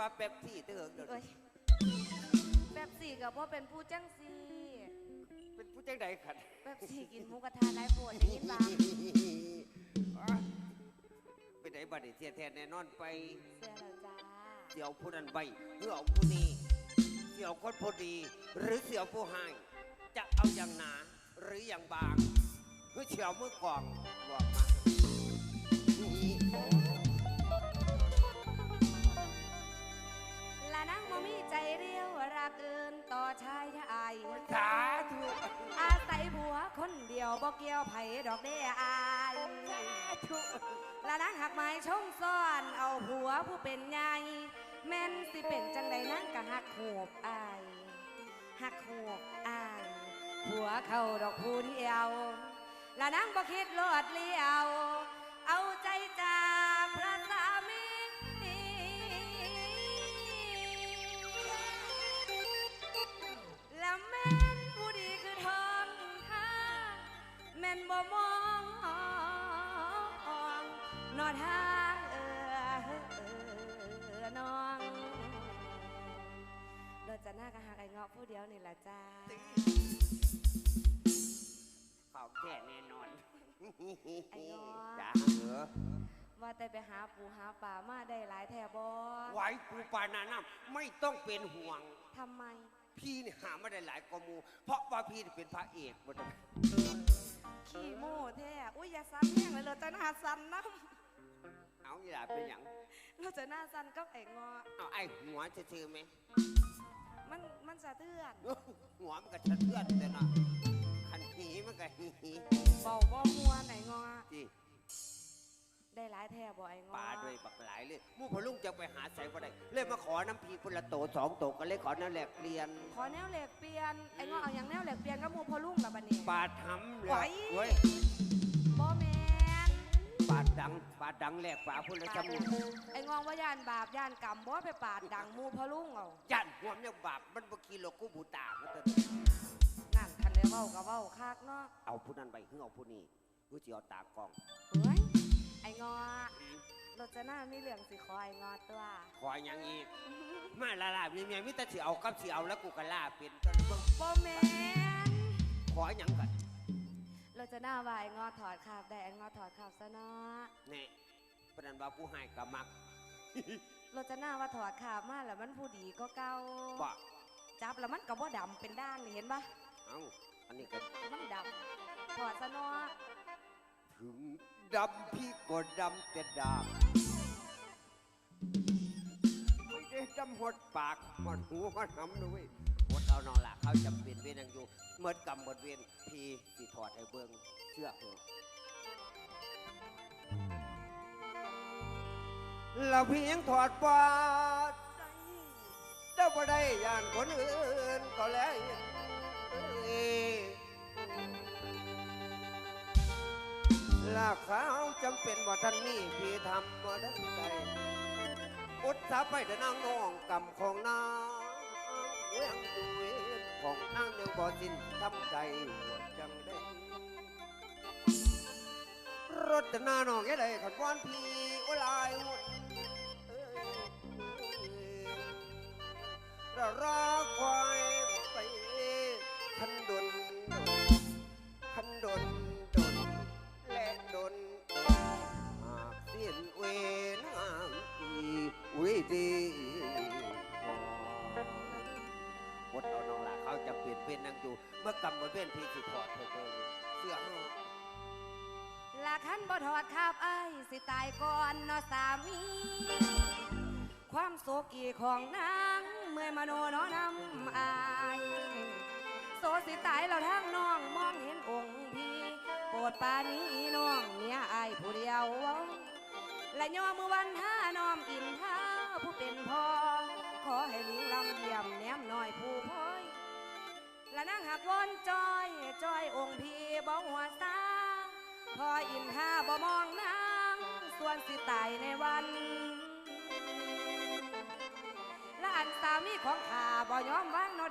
ว่าเป๊ปซี่เตือนเดี๋ยวเอ้ยนี้แบบสี่กับว่าเป็นผู้จังสี่เป็นผู้จังใดขันแบบสี่กินหมูกระทะได้ปวดได้ยินบ้างไปไหนบัดนี้เทียแทนแน่นอนไป เสื้อแล้วจ้าเสี่ยวผู้นั้นใบเพื่อเอาผู้นี้เสี่ยวคนพอดี หรือเสี่ยวผู้ให้จะเอาอย่างหนาหรืออย่างบางเพื่อเฉียวมือกองบอกมา ยวบ่เกี่ยวไผดอกเด้อายสาธุละนังหักไม้ชงซ่อนเอาผัวผู้เป็นใหญ่แม่นสิเป็นจังใดนั่งกะหักโหบอายหักโหบอายผัวเขาดอกผู้เดียวละนังบ่คิดโลดเลี้ยว ละจ้าเขาแค่แน่นอนไอ้เงาะจ้าเหรอว่าแต่ไปหาปูหาป่ามาได้หลายแถบอไหวปูปานาน้ำไม่ต้องเป็นห่วง ทำไม พี่นี่หามาได้หลายกว่าหมู เพราะว่าพี่นี่เป็นพระเอกหมดเลยขี้โม่แท้อุ้ยอย่าสั่นแห้งเลยเราจะหน้าสั่นนะเอาอย่าเป็นอย่างเราจะหน้าสั่นกับไอ้เงาะเอาไอ้หัวจะชื่อไหม มันมันสะเทือนหัวมันก็สะเทือนแต่เนาะขันหีมันก็หีเบาบ่มวนไอ้เงาะจีได้หลายแถบบ่ไอ้เงาะปลาด้วยบักหลายเลยหมู่พอลุงจะไปหาใส่บ่ได้เลยมาขอน้ำพีคนละโตสองโตก็เลยขอน้ำแหลกเปลี่ยน ขอแนวเหล็กเปลี่ยนไอ้เงาะเอาอย่างแนวเหล็กเปลี่ยนกับหมูพอลุ่งกับบันนี้ปาดทำเลยไหว เว้ยบ่แมน ปาดดังปาดดังแหลกปลาพุ่นละปาดจำดันี่งไอ้งองว่าย่านบาปย่านกรรมบ่ไปปาดดังหมูพอลุ่งเอายันหัวมันยังบาปมันบ่คีโลกูบูตามันเถอะนั่นคันได้เว้ากับเว้าคักเนาะเอาผู้นั้นไปเฮือเอาผู้นี้กูสิเอาตากล้องเฮ้ยไอ้งอรถจะหน้ามีเหลืองสิขอไอ้งอตัวขออย่างอีกมาลาลาเมียเมียมิตรสิเอากับสิเอาแล้วกูก็ล่าเป็นตอนนี้เบิ่งบ่แมนขออย่างกัน รถจะหน้าว่าไอ้งอถอดขาบได้ไอ้งอถอดขาบซะเนาะแน่ประนันว่าผู้ให้กับมักรถจะหน้าว่าถอดขาบมาแล้วมันผู้ดีก็เก่าบ่ จับแล้วมันก็บ่ดำเป็นด้านนี่เห็นปะเอ้า อันนี้ก็มันดำถอดซะเนาะถึงดำพี่ก็ดำแต่ดำไม่ได้ดำหดปากหดหูหดหำด้วยหดเอานอนละเขาจำเป็นเวรยังอยู่ เมื่อกำหมดเวรพี่สิถอดให้เบิงเสื้อเพิ่งแล้วพี่ยังถอดปาดใจเจ้าบ่ได้ย่านคนอื่นก็แล้วลาขาวจำเป็นว่าท่านนี่พี่ทำมาได้ใจอุดสาไปแต่นางน้องกำของนางเวียงดูเวน ของนางยังบ่สิ้นทำใจหัวจังได้รถจะหน้าน้องแค่ใดขันวานพี่โอ้ลายหมดเอ้ยระรอควายไปขันดนขันดนดนและดนหากเสียนเวนามอีวิดี เขาจะเปลี่ยนเป็นนางอยู่ เมื่อกำมาเป็นพี่สิถอดเธอเดินเสื้อห้าลาคันบ่ถอดขาบไอ้ายสิตายก่อนเนาะสามี ความโศกีของนางเมื่อยมโนเนาะนำอายโซสิตายเราทางน้องมองเห็นองค์พี่โปรดปรานี้น้องเมียอายผู้เดียว และย่อมือวันท่าน้อมอินท่าผู้เป็นพ่อขอให้ลิงลำเยี่ยมแนมหน่อยผู้พอ ละนั่งหักวอนจอยจอยองค์พี่บ่หัวซาพออินห้าบ่มองนางส่วนสิตายในวันและอันสามีของข้าบ่ยอมวางน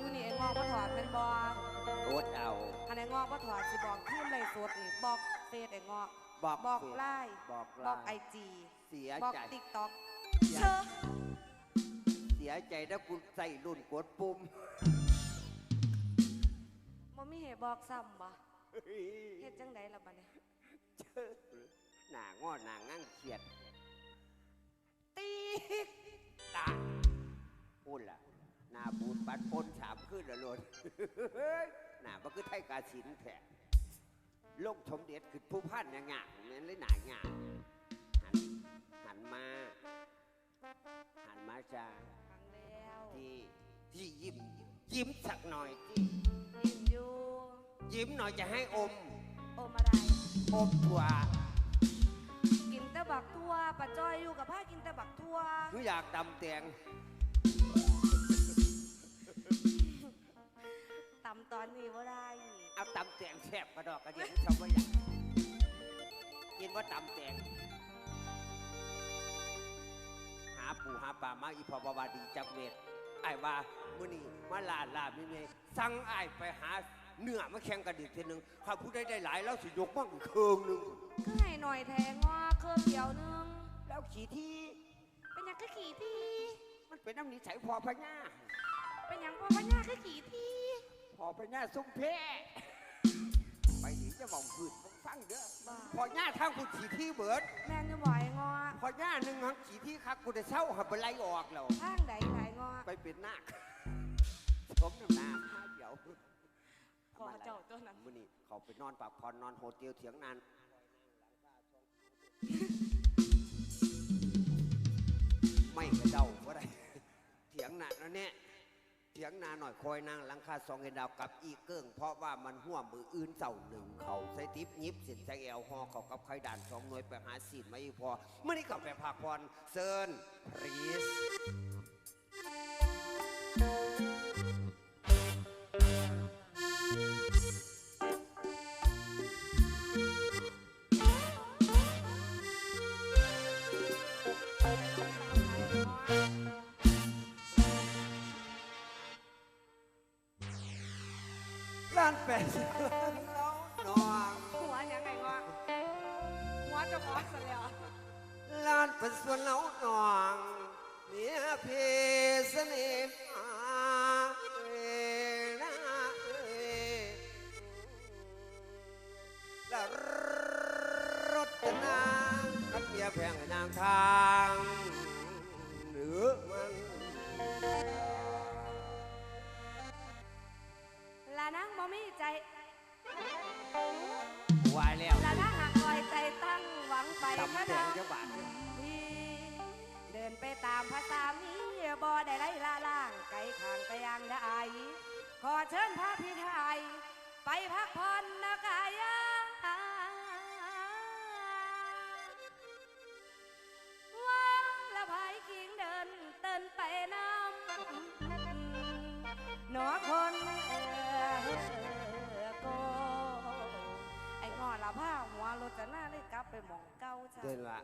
อยู่นี่ไอ้งอกบ่ถอดเป็นบ่อดเอา อันไอ้งอกบ่ถอดสิบอกทีมเลยสดนี่บอกเฟซไอ้งอกบอกบอกเฟซไลน์บอกบอกไอไลน์จีเสียบอกใจ ติ๊กต็อกเสียเชื่อเสียใจถ้ากูใส่รุ่นกดปุ่มบ่มีเหตุบอกซ้ำบ่เฮ็ดจังไดล่ะบัดนี้หน้างอหน้างั่งเขียดติ๊กตาพูดล่ะหน้า บูดปัดปนสามขึ้นละโลดหน้ามันคือไทยกาสินแท้ลงสมเด็จคือผู้พันอย่างงะแม่นเลยหน้างะหันหันมา หันมาจ้าฟังแล้วที่ที่ยิ้มยิ้มสักหน่อยที่ยิ้มอยู่ยิ้มหน่อยจะให้อมโอมาได้อมถั่วกินแต่บักทั่วป้าจ้อยอยู่กับผ้ากินแต่บักทั่วหนูอยากตำแตง ตำตอนนี้บ่ได้เอาตำแตงแซ่บกระดอกกระเดียงชาวบ้านอยากกินว่าตำแตงหาปูหาปลามาอีพอบาวาดีจักเม็ดไอ้ายว่ามื้อนี้มาลาลาไม่เมสั่งไอ้ายไปหาเนื้อมาแข่งกันอีกทีหนึงข้าผู้ใดได้หลายแล้วสิยกมั่งอีกเครื่องหนึงก็ให้หน่อยแทงงอเครื่องเดียวนึงแล้วขี่ที่เป็นหยังก็ขี่ที่มันเป็นน้ำนิสัยพอพญา เป็นหยังพ่อพญาก็ขี่ที่พอพญาสุ่มเพไปหนีจะบอกพืชฟังเด้อบ้าพอญาทางกูขี่ที่เบิด แม่นจะบ่อยงอพอญาหนึ่งหังขี่ที่คักกูได้เศร้าหับไปไล่ออกแล้วทางใดหลายงอไปเป็นนาคสมน้ำหนาข้าเดียวพ่อเจ้าตัวนั้นมื่อนี้เขาไปนอนปากพรนอนโฮเทลเถียงนานไม่กระเดาก็ได้เถียงนานนะเนี่ยเถียงนาหน่อยคอยนางหลังคาสองเห็นดาวกับอีเกิ้งเพราะว่ามันห่วมมืออื่นเสาหนึ่งเขาใส่ทิพยิบสินใส่แอลฮอเขากับไข่ด่านสองหน่วยไปหาสินไม่พอไม่ได้กลับไปพักผ่อนเซิร์นรีสานแปดสิบล้วน้องหัวยังไงวะหัวเจ้าของซะแล้วล้านเป็นส่วนแล้วน้องเมียเพสนิห ไปตามภาษามีบ่ได้ไล่ล่าล่าง ไกลขางไปยังได้ขอเชิญพระพิไทย ไปพักผ่อนนะกายาว่างละภายคิงเดินเต้นไปน้ำหนอคนเออโกไอ้งอละผ้าหัวรถจะหน้าเลยกลับไปหมองเก้าจ้ะเดินละ